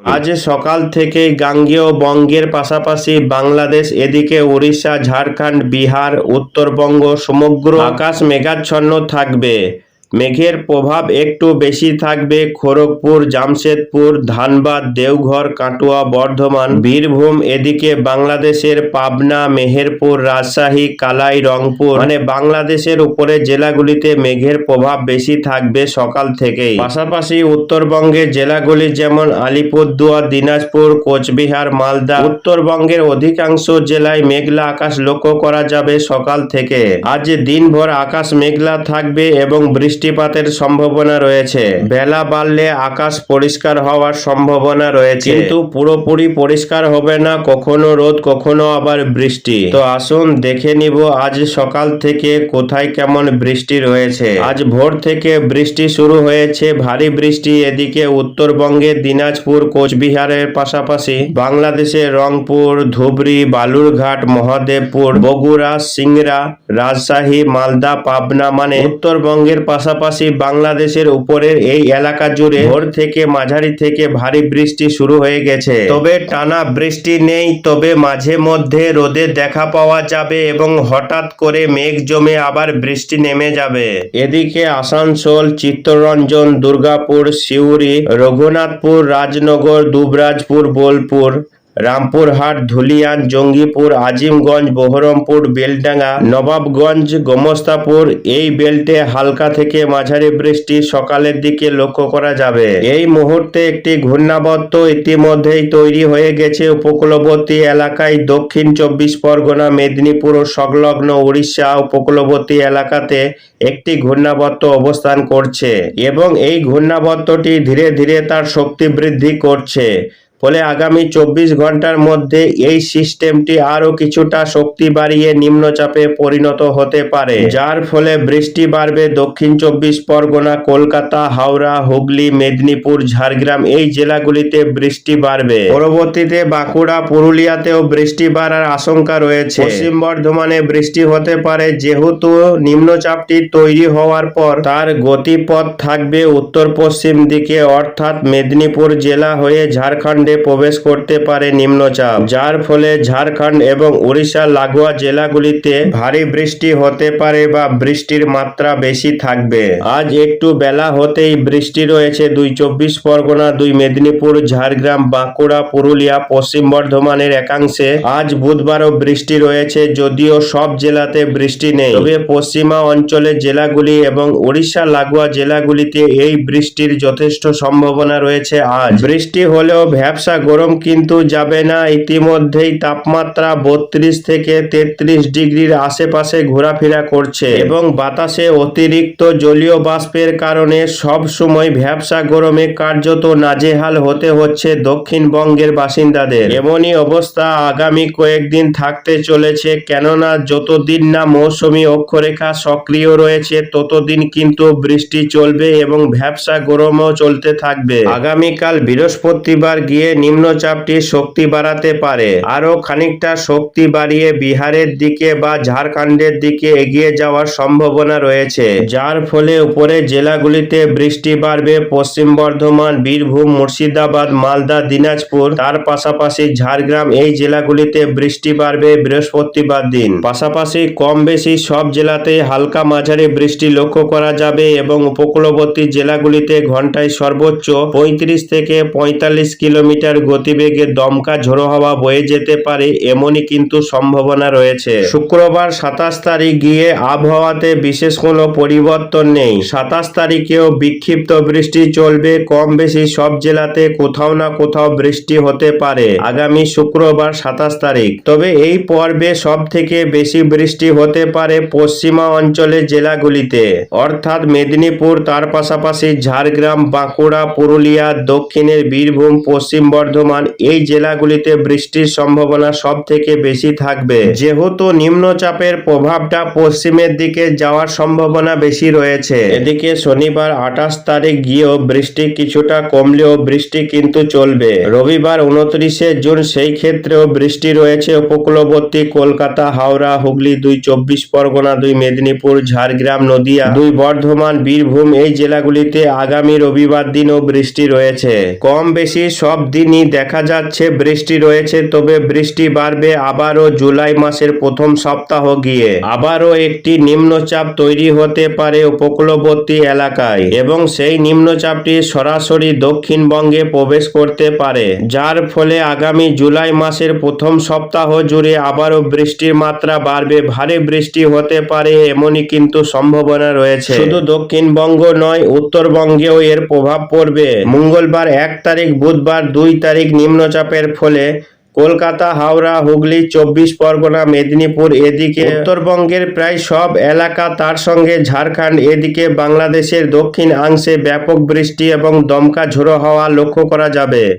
আজ সকাল থেকে গাঙ্গেয় বঙ্গের পাশাপাশি বাংলাদেশ এদিকে উড়িষ্যা ঝাড়খণ্ড বিহার উত্তরবঙ্গ সমগ্র আকাশ মেঘাচ্ছন্ন থাকবে। মেঘের প্রভাব একটু বেশি থাকবে খড়গপুর, জামশেদপুর, ধানবাদ, দেওঘর, কাটুয়া, বর্ধমান, বীরভূম, এদিকে বাংলাদেশের পাবনা, মেহেরপুর, রাজশাহী, কালাই, রংপুর। মানে বাংলাদেশের উপরে জেলাগুলিতে মেঘের প্রভাব বেশি থাকবে সকাল থেকেই। পাশাপাশি উত্তরবঙ্গের জেলাগুলি যেমন আলিপুরদুয়ার, দিনাজপুর, কোচবিহার, মালদা, উত্তরবঙ্গের অধিকাংশ জেলায় মেঘলা আকাশ লক্ষ্য করা যাবে সকাল থেকে। আজ দিনভর আকাশ মেঘলা থাকবে এবং বৃষ্টিপাতের সম্ভাবনা রয়েছে। বেলা বাড়লে আকাশ পরিষ্কার হওয়ার সম্ভাবনা রয়েছে। কিন্তু পুরোপুরি পরিষ্কার হবে না, কখনো রোদ, কখনো আবার বৃষ্টি। তো আসুন দেখে নিব আজ সকাল থেকে কোথায় কেমন বৃষ্টি রয়েছে। আজ ভোর থেকে বৃষ্টি শুরু হয়েছে, ভারী বৃষ্টি এদিকে উত্তরবঙ্গে, দিনাজপুর, কোচবিহারের পাশাপাশি। বাংলাদেশের রংপুর, ধুবড়ি, বালুরঘাট, মহাদেবপুর, বগুড়া, সিংড়া, রাজশাহী, মালদা, পাবনা মানে উত্তরবঙ্গের পাশাপাশি বাংলাদেশের উপরের এই এলাকা জুড়ে ভোর থেকে মাঝারি থেকে ভারী বৃষ্টি শুরু হয়ে গেছে। তবে টানা বৃষ্টি নেই, তবে মাঝে মধ্যে রোদে দেখা পাওয়া যাবে এবং হঠাৎ করে মেঘ জমে আবার বৃষ্টি নেমে যাবে। এদিকে আসানসোল, চিত্তরঞ্জন, দুর্গাপুর, সিউড়ি, রঘুনাথপুর, রাজনগর, দুবরাজপুর, বোলপুর রামপুরহাট, ধুলিয়ান, জঙ্গিপুর, আজিমগঞ্জ, বহরমপুর, বেলডাঙ্গা, নবাবগঞ্জ, গোমস্তাপুর, এই বেল্টে হালকা থেকে মাঝারি বৃষ্টি সকালের দিকে লক্ষ্য করা যাবে। এই মুহূর্তে একটি ঘূর্ণাবর্ত ইতিমধ্যেই তৈরি হয়ে গেছে উপকূলবর্তী এলাকায় দক্ষিণ চব্বিশ পরগনা, মেদিনীপুর ও সংলগ্ন উড়িষ্যা উপকূলবর্তী এলাকাতে একটি ঘূর্ণাবর্ত অবস্থান করছে এবং এই ঘূর্ণাবর্তটি ধীরে ধীরে তার শক্তি বৃদ্ধি করছে। ফলে আগামী চব্বিশ ঘণ্টার মধ্যে এই সিস্টেমটি আরও কিছুটা শক্তি বাড়িয়ে নিম্নচাপে পরিণত হতে পারে। যার ফলে বৃষ্টি বাড়বে দক্ষিণ চব্বিশ পরগনা, কলকাতা, হাওড়া, হুগলি, মেদিনীপুর, ঝাড়গ্রাম এই জেলাগুলিতে বৃষ্টি বাড়বে। পরবর্তীতে বাঁকুড়া, পুরুলিয়াতেও বৃষ্টি বাড়ার আশঙ্কা রয়েছে। পশ্চিম বর্ধমানে বৃষ্টি হতে পারে যেহেতু নিম্নচাপটি তৈরি হওয়ার পর তার গতিপথ থাকবে উত্তর পশ্চিম দিকে, অর্থাৎ মেদিনীপুর জেলা হয়ে ঝাড়খণ্ডে। প্রবেশ করতে পারে নিম্নচাপ, যার ফলে ঝাড়খণ্ড এবং উড়িষ্যা লাগোয়া জেলাগুলিতে ভারী বৃষ্টি হতে পারে বা বৃষ্টির মাত্রা বেশি থাকবে। আজ একটু বেলা হতেই বৃষ্টি রয়েছে দুই চব্বিশ পরগনা, দুই মেদিনীপুর, ঝাড়গ্রাম, বাঁকুড়া, পুরুলিয়া, পশ্চিম বর্ধমানের একাংশে। আজ বুধবারও বৃষ্টি রয়েছে যদিও সব জেলাতে বৃষ্টি নেই। তবে পশ্চিমা অঞ্চলের জেলাগুলি এবং উড়িষ্যা লাগোয়া জেলাগুলিতে এই বৃষ্টির যথেষ্ট সম্ভাবনা রয়েছে আজ। বৃষ্টি হলেও ভ্যাবসা গরম কিন্তু যাবে না। ইতিমধ্যেই তাপমাত্রা বত্রিশ থেকে তেত্রিশ ডিগ্রির আশেপাশে ঘোরাফেরা করছে এবং বাতাসে অতিরিক্ত জলীয় বাষ্পের কারণে সব সময় ভ্যাবসা গরমে কার্যত নাজেহাল হতে হচ্ছে দক্ষিণবঙ্গের বাসিন্দাদের। এমনই অবস্থা আগামী কয়েকদিন থাকতে চলেছে, কেননা যতদিন না মৌসুমী অক্ষরেখা সক্রিয় রয়েছে, ততদিন কিন্তু বৃষ্টি চলবে এবং ভ্যাবসা গরমও চলতে থাকবে। আগামীকাল বৃহস্পতিবার গিয়ে নিম্নচাপটি শক্তি বাড়াতে পারে। আরও খানিকটা শক্তি বাড়িয়ে বিহারের দিকে বা ঝাড়খণ্ডের দিকে এগিয়ে যাওয়ার সম্ভাবনা রয়েছে। যার ফলে উপরে জেলাগুলিতে বৃষ্টি বাড়বে। পশ্চিম বর্ধমান, বীরভূম, মুর্শিদাবাদ, মালদা, দিনাজপুর, তার পাশাপাশি ঝাড়গ্রাম এই জেলাগুলিতে বৃষ্টি বাড়বে বৃহস্পতিবার দিন। পাশাপাশি কম বেশি সব জেলাতেই হালকা মাঝারি বৃষ্টি লক্ষ্য করা যাবে এবং উপকূলবর্তী জেলাগুলিতে ঘন্টায় সর্বোচ্চ পঁয়ত্রিশ থেকে পঁয়তাল্লিশ কিলোমিটার গতিবেগে দমকা ঝোড়ো হাওয়া বয়ে যেতে পারে, এমনই কিন্তু সম্ভাবনা রয়েছে। শুক্রবার সাতাশ তারিখ গিয়ে আবহাওয়াতে বিশেষ কোনো পরিবর্তন নেই। সাতাশ তারিখেও বিক্ষিপ্ত বৃষ্টি চলবে কম বেশি সব জেলাতে কোথাও না কোথাও বৃষ্টি হতে পারে আগামী শুক্রবার সাতাশ তারিখ। তবে এই পর্বে সব থেকে বেশি বৃষ্টি হতে পারে পশ্চিমা অঞ্চলের জেলাগুলিতে। অর্থাৎ মেদিনীপুর, তার পাশাপাশি ঝাড়গ্রাম, বাঁকুড়া, পুরুলিয়া, দক্ষিণের বীরভূম, পশ্চিম বর্ধমান, এই জেলাগুলিতে বৃষ্টির সম্ভাবনা সব থেকে বেশি থাকবে। যেহেতু নিম্নচাপের প্রভাবটা পশ্চিমের দিকে যাওয়ার সম্ভাবনা বেশি রয়েছে। এদিকে শনিবার আঠাশ তারিখ গিয়েও বৃষ্টি কিছুটা কমলেও বৃষ্টি কিন্তু চলবে। রবিবার উনত্রিশে জুন সেই ক্ষেত্রেও বৃষ্টি রয়েছে। উপকূলবর্তী কলকাতা, হাওড়া, হুগলি, দুই চব্বিশ পরগনা, দুই মেদিনীপুর, ঝাড়গ্রাম, নদিয়া, দুই বর্ধমান, বীরভূম এই জেলাগুলিতে আগামী রবিবার দিনও বৃষ্টি রয়েছে। কম বেশি সব দিন দিনই দেখা যাচ্ছে বৃষ্টি রয়েছে, তবে বৃষ্টি বাড়বে আবারও জুলাই মাসের প্রথম সপ্তাহ গিয়ে। আবারও একটি নিম্নচাপ তৈরি হতে পারে উপকূলবর্তী এলাকায়, এবং সেই নিম্নচাপটি সরাসরি দক্ষিণবঙ্গে প্রবেশ করতে পারে, যার ফলে আগামী জুলাই মাসের প্রথম সপ্তাহ জুড়ে আবারও বৃষ্টির মাত্রা বাড়বে। ভারী বৃষ্টি হতে পারে এমনই কিন্তু সম্ভাবনা রয়েছে। শুধু দক্ষিণবঙ্গ নয়, উত্তরবঙ্গেও এর প্রভাব পড়বে। মঙ্গলবার এক তারিখ বুধবার দুই তারিখ নিম্নচাপের ফলে কলকাতা, হাওড়া, হুগলি, চব্বিশ পরগনা, মেদিনীপুর এদিকে উত্তরবঙ্গের প্রায় সব এলাকা তার সঙ্গে ঝাড়খণ্ড এদিকে বাংলাদেশের দক্ষিণ অংশে ব্যাপক বৃষ্টি এবং দমকা ঝোড়ো হওয়া লক্ষ্য করা যাবে।